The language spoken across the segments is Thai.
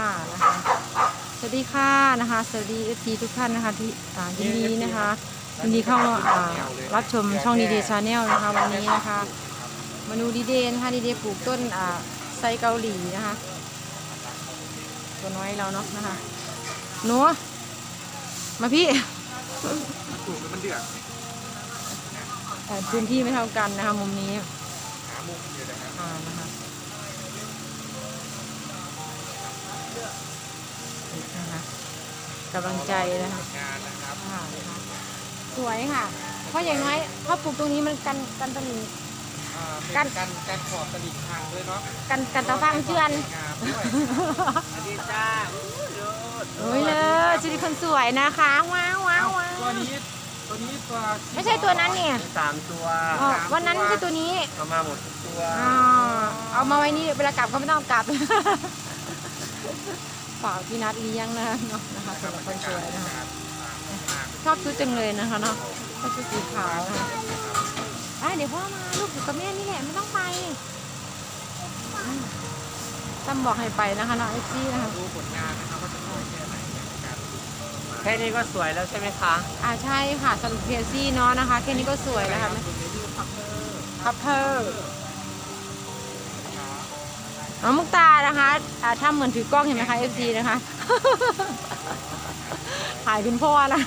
ค่ะนะคะสวัสดีค่ะนะคะสวัสดีเอฟซีทุกท่านนะคะที่อ่ายินดีนะคะยินดีเข้ามาอ่ารับชมช่องดีเดย์ชาแนลนะคะวันนี้นะคะมาดูดีเดย์นะคะดีเดย์ปลูกต้นอ่าไซเกาหลีนะคะตัวน้อยเราเนาะนะคะหนูมาพี่ปลูกแล้วมันเดือดเอ่อพื้นที่ไม่เท่ากันนะคะมุมนี้หามุมอยู่นะครับ อ่านะคะ นี่นะคะกำลังใจนะคะงานนะครับค่ะนะคะสวยค่ะ เพราะอย่างน้อยถ้าปลูกตรงนี้มันกันกันตะลิง อ่าเป็นกันการการขอบตลิ่งทางด้วยเนาะกันกันตะฟังเจือนงามด้วยสวัสดีจ้าโอ้ยเลยชุดคนสวยนะคะว้าวว้าวว้าวตัวนี้ตัวนี้ตัวไม่ใช่ตัวนั้นเนี่ยสามตัวอ๋อวันนั้นไม่ใช่ตัวนี้เอามาหมดทุกตัว อ๋อเอามาไว้นี่เวลากลับก็ไม่ต้องกลับ ฝากพี่นัทเลี้ยงนะคะเนาะนะคะสำหรับคนสวยนะคะชอบชุดจังเลยนะคะเนาะชอบชุดสีขาวนะคะอะเดี๋ยวพ่อมาลูกอยู่กับแม่นี่แหละไม่ต้องไปอืมตั้มบอกให้ไปนะคะเนาะเอฟซีนะคะดูผลงานนะครับว่าจะสวยแค่ไหนนะครับแค่นี้ก็สวยแล้วใช่ไหมคะอ่าใช่ค่ะสำหรับเพียซี่เนาะนะคะแค่นี้ก็สวยแล้วค่ะตัวนี้คือพับเตอร์คัพเพอร์ น้องมุกตานะคะอ่าทำเหมือนถือกล้องเห็นไหมคะเอฟซีนะคะถ่ายคุณพ่อนะ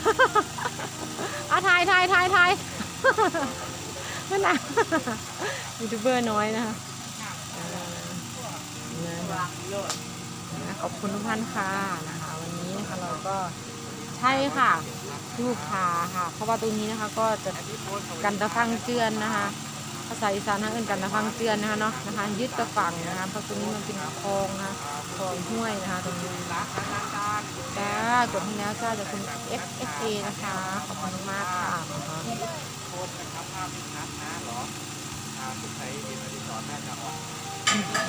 อะถ่ายถ่ายถ่ายถ่ายนั่นนะยูทูบเบอร์น้อยนะคะขอบคุณทุกท่านค่ะนะคะ วันนี้นะคะเราก็ใช่ค่ะลูกค้าค่ะเพราะว่าตรงนี้นะคะก็จะกันตะฟังเจือนนะคะาษาอีสานทางอื่นกันตะฟังเจือนนะคะเนาะนะคะยึดตะฟังนะคะเพราะตรงนี้มันเป็นคลองนะคะคลองห้วยนะคะตรงนี้จ้ากดให้แล้วจ้าจากคุณ F S A นะคะขอบคุณมากค่ะโพสต์นะครับภาพที่ชัดนะหรออ่าสุดท้ายเอ็นอดิสรน่าจะออน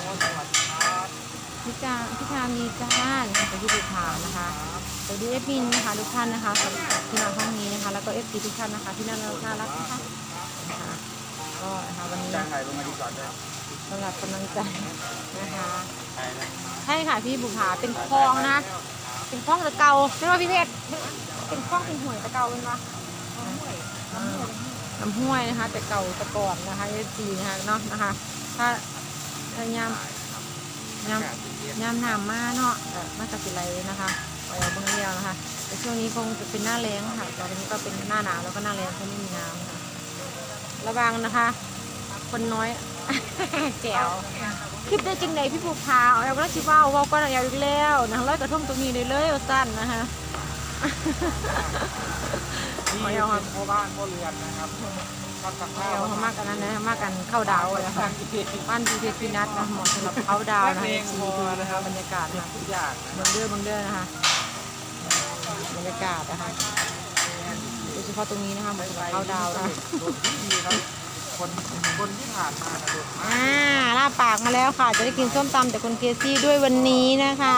โอ้สวัสดีครับพี่จาพี่ชามีจ้านะคะไปที่บุพานะคะสวัสดีเอฟมินนะคะทุกท่านนะคะสำหรับที่มาห้องนี้นะคะ แล้วก็เอฟซีทุกท่านนะคะที่น่ารักน่ารักนะคะ ก็นะคะวันนี้จ้างถ่ายลงอดิสรด้วยสำหรับกำลังใจนะคะ ใช่แล้วใช่ค่ะพี่บุภาเป็นคลองนะ เป็นคลองตะเกาใช่ไหมพี่เพชรเป็นคลองเป็นห่วยตะเกาเป็นปะน้ำห้วยนะคะ แต่เก่าแตะก่อนนะคะเอฟซีนะคะเนาะนะคะ ถ้าถ้ายามยามยามหนามมาเนาะแต่มาจากสิไรนะคะไปเอาเบื้องเดียวนะคะแต่ช่วงนี้คงจะเป็นหน้าแล้งค่ะตอนนี้ก็เป็นหน้าหนาวแล้วก็หน้าแล้งเขาไม่มีน้ำค่ะ ระวังนะคะ คนน้อยแจ๋วคิดได้จริงไหนพี่ภูพาเอาแล้วก็ชิว่าเว่าก็เอาอีกแล้วนะร้อยกระทงตรงนี้เลยเลยเอาสั้นนะคะที่เป็นพ่อบ้านพ่อเรือนนะครับก็ตักข้าเอาวเขามากกันนั้นนะมากกันเข้าดาวเลยค่ะบ้านพีเพชรพีนัทนะเหมาะสำหรับเข้าดาวนะคะซีดูนะคะบรรยากาศนะคะทุกอย่างนะเบังเด้อเบังเด้อนะคะบรรยากาศนะคะโดย เฉพาะตรงนี้นะคะเหมือนกับเข้าดาวนะคะโดนที่ครับคนคนที่ผ่านมานะโดนมากอ่าลาบปากมาแล้วค่ะ จะได้กินส้มตำจากคุณเคซี่ด้วยวันนี้นะคะ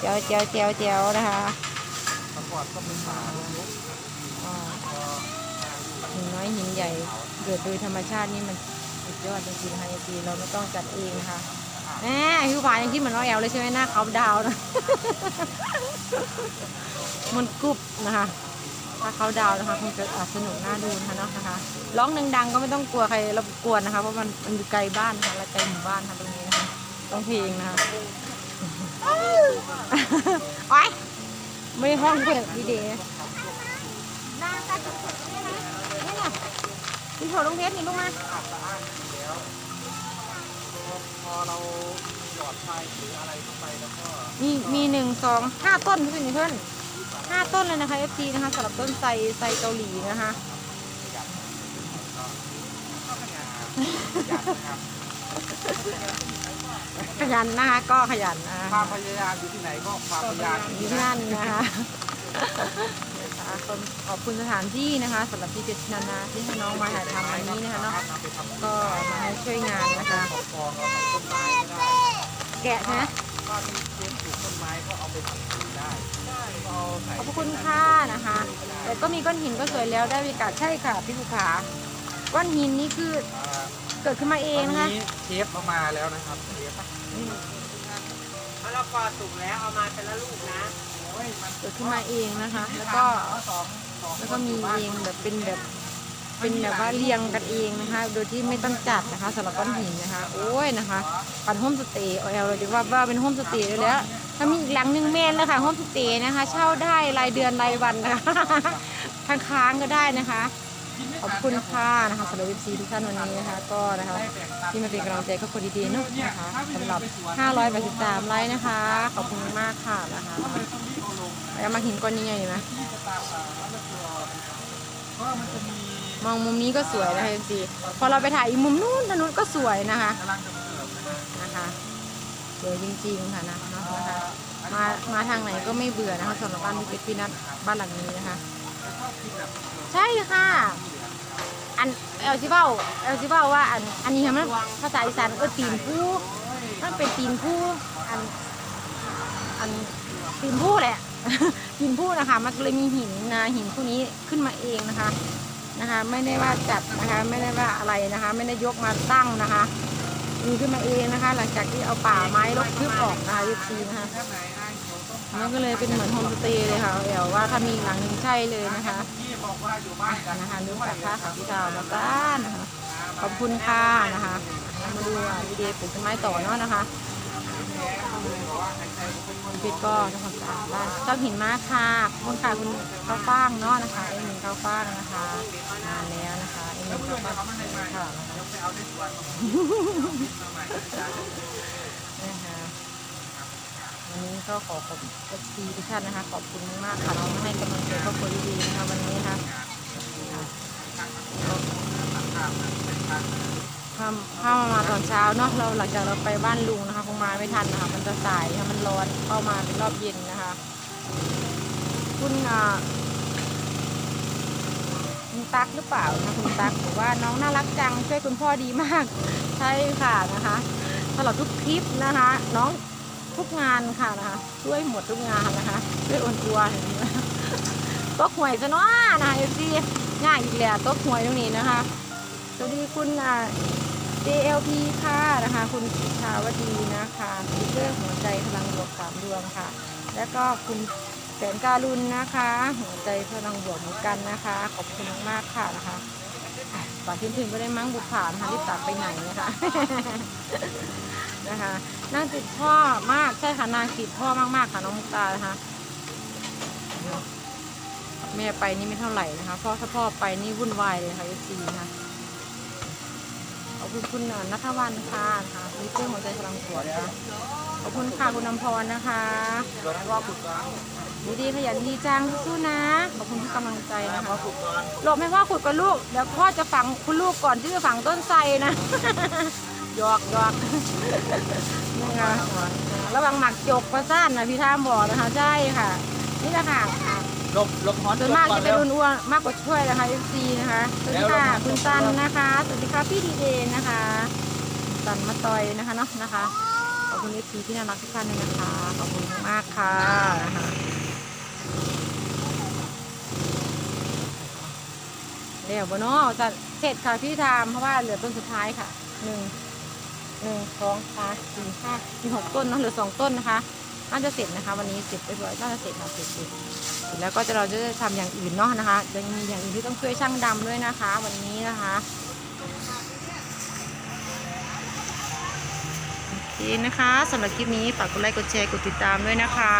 เจียวเจียวเจียวเจียวนะคะสปอร์ตก็เป็นป่าลุกอ่าหินน้อยหินใหญ่เกิดโดยธรรมชาตินี่มันสุดยอดจริงๆนะคะซีเราไม่ต้องจัดเองนะคะแหมพี่ผายังคิดเหมือนน้องแอลเลยใช่ไหมหน้าเขาดาวนะ มันกรุบนะคะ ถ้าเขาดาวนะคะคงจะอะสนุกน่าดูนะคะเนาะนะคะร้องดังๆก็ไม่ต้องกลัวใครรบกวนนะคะเพราะมันมันอยู่ไกลบ้านนะคะและไกลหมู่บ้านค่ะตรงนี้นะคะต้องเพลงนะคะโอ๊ยไม่ห้องเพื่อนดีเดย์น่าจะนี่นะนี่นะพี่โถลงเพชรนี่ลูกมาพอเราหยอดไฟหรืออะไรเข้าไปแล้วก็มีมีหนึ่งสองห้าต้นเพื่อนเพื่อน ห้าต้นเลยนะคะ FT นะคะสำหรับต้นไทรไทรเกาหลีนะคะขยันนะคะก็ขยันนะความพยายามอยู่ที่ไหนก็ความพยายามอยู่ที่นั่นนะคะขอบคุณสถานที่นะคะสำหรับที่เจษนานาที่ให้น้องมาถ่ายทำวันนี้นะคะเนาะก็มาให้ช่วยงานนะคะ แกะนะ ถ้ามีเชื้อปลูกต้นไม้ก็เอาไปทำปุ๋ยได้ก็เอาใส่ขอบพระคุณค่ะนะคะ แต่ก็มีก้อนหินก็สวยแล้วได้บรรยากาศใช่ค่ะพี่ภูขาก้อนหินนี่คืออ่าเกิดขึ้นมาเอตงอนนะคะนี้เชฟเรามาแล้วนะครับเชฟฮัลโหละกอสุกแล้วเอามาแต่ละลูกนะโอ้ยมันเกิดขึ้นมาเองนะคะ แล้วก็ สองสองแล้วก็มีเองแบบเป็นแบบ เป็นแบบว่าเรียงกันเองนะคะ โดยที่ไม่ต้องจัดนะคะสำหรับก้อนหินนะคะ โอ้ยนะคะปันโฮมสเตย์เอาเราดีว่าว่าเป็นโฮมสเตย์เลยแล้วถ้ามีอีกหลังหนึ่งเมนแล้วค่ะโฮมสเตย์นะคะ เช่าได้รายเดือนรายวันนะคะค้างก็ได้นะคะขอบคุณค่ะนะคะสำหรับเอฟซีทุกท่านวันนี้นะคะ ก็นะคะที่มาเป็นกำลังใจก็คนดีๆเนาะนะคะสำหรับ 583ไลค์นะคะ ขอบคุณมากค่ะนะคะแล้วมาหินก้อนนี้ไงเห็นไหมที่จะก็มันจะมี มองมุมนี้ก็สวยนะคะเอฟซีพอเราไปถ่ายอีกมุมนู้นทางนู้นก็สวยนะคะกำลังเกิดนะคะสวยจริงๆค่ะนะนะคะมามาทางไหนก็ไม่เบื่อนะคะสำหรับบ้านพี่เป็ดพี่นัทบ้านหลังนี้นะคะ ใช่ค่ะ อันเอลซิเบ้าเอลซิเบ้าว่าอันอันนี้มันภาษาอีสานเออตีนผู้มันเป็นตีนผู้อันอันตีนผู้แหละตีนผู้นะคะ มันเลยมีหินนะหินผู้นี้ขึ้นมาเองนะคะ นะคะ ไม่ได้ว่าจัดนะคะ ไม่ได้ว่าอะไรนะคะ ไม่ได้ยกมาตั้งนะคะมีขึ้นมาเองนะคะ หลังจากที่เอาป่าไม้รกทึบออกนะคะยุทีนะคะแค่ไหนนายเขาต้องมันก็เลยเป็นเหมือนโฮมสเตย์เลยค่ะแอลว่าถ้ามีหลังนึงใช่เลยนะคะที่บอกว่าอยู่บ้านกันนะคะรู้จักค่าขับพี่ดาวมาบ้านนะคะขอบคุณค่ะนะคะ มาดูวิดีโอปลูกต้นไม้ต่อเนาะนะคะ พี่ปิดก็ทำความสะอาดบ้านชอบหินมาค่ะขอบคุณค่ะคุณข้าวฟ่างเนาะนะคะเอ็มหนึ่งข้าวฟ่างนะคะนานแล้วนะคะเอ็มหนึ่งข้าวฟ่างค่ะนะคะวันนี้ก็ขอขอบคุณเอฟซีทุกท่านนะคะ ขอบคุณมากๆค่ะเรามาให้กำลังใจครอบครัวดีๆนะคะวันนี้นะคะ ถ้าถ้ามาตอนเช้าเนาะเราหลังจากเราไปบ้านลุงนะคะคงมาไม่ทันนะคะมันจะสายค่ะมันร้อนเข้ามาเป็นรอบเย็นนะคะ คุณอ่าคุณตั๊กหรือเปล่านะคุณตั๊กบอกว่าน้องน่ารักจังช่วยคุณพ่อดีมาก ใช่ค่ะนะคะตลอดทุกคลิปนะคะ น้องทุกงานค่ะนะคะช่วยหมดทุกงานนะคะช่วยโอนตัวเห็นไหมตกหวยซะเนาะนะคะเอฟซีง่ายอีกแล้วตกหวยตรงนี้นะคะ วัสดีคุณอ่า JLP ค่ะนะคะ คุณสุชาวดีนะคะสติ๊กเกอร์หัวใจพลังบวกสามดวงค่ะ แล้วก็คุณแสนการุณนะคะ หัวใจพลังบวกเหมือนกันนะคะ ขอบคุณมากค่ะนะคะอะก่อนที่ถึงก็ได้มั้งบุกผ่านนะคะรีบตัดไปไหนนะคะนะคะนางติดพ่อมากใช่ค่ะนางติดพ่อมากๆค่ะน้องมุกตานะคะแม่ไปนี่ไม่เท่าไหร่นะคะเพราะถ้าพ่อไปนี่วุ่นวายเลยค่ะเอฟซีนะคะ คุณคุณนัทวันค่ะนะคะมีเพื่อนหัวใจพลังสวนนะคะขอบคุณค่ะคุณนำพรนะคะรถว่าขุดก่อนดีดีขยันดีจังสู้ๆนะ ขอบคุณทุกกำลังใจนะคะขุดก่อนหลบให้พ่อขุดกับลูกเดี๋ยวพ่อจะฝังคุณลูกก่อนที่จะฝังต้นไทรนะหยอกหยอกนะคะระวังหมักจกประสานนะพี่ท่ามบอกนะคะใช่ค่ะ นี่แหละค่ะ ลบลบฮอนส่วนมากจะเป็นรุ่นอ้วนมากกว่าช่วยนะคะ FC นะคะสวัสดีค่ะคุณตันนะคะสวัสดีค่ะพี่ดีเดนนะคะคุณตันมาต่อยนะคะเนาะนะคะขอบคุณ FC ที่น่ารักทุกท่านเลยนะคะขอบคุณมากค่ะนะคะเดี๋ยวบเนาะจะเสร็จค่ะพี่ทามเพราะว่าเหลือต้นสุดท้ายค่ะหนึ่งหนึ่งสองสามสี่ห้ามีหกต้นเนาะเหลือสองต้นนะคะ น่าจะเสร็จนะคะ วันนี้เสร็จไปด้วยน่าจะเสร็จค่ะเสร็จเสร็จแล้วก็จะเราจะได้ทำอย่างอื่นเนาะนะคะยังมีอย่างอื่นที่ต้องช่วยช่างดำด้วยนะคะ วันนี้นะคะโอเคนะคะสำหรับคลิปนี้ฝากกดไลค์กดแชร์กดติดตามด้วยนะคะ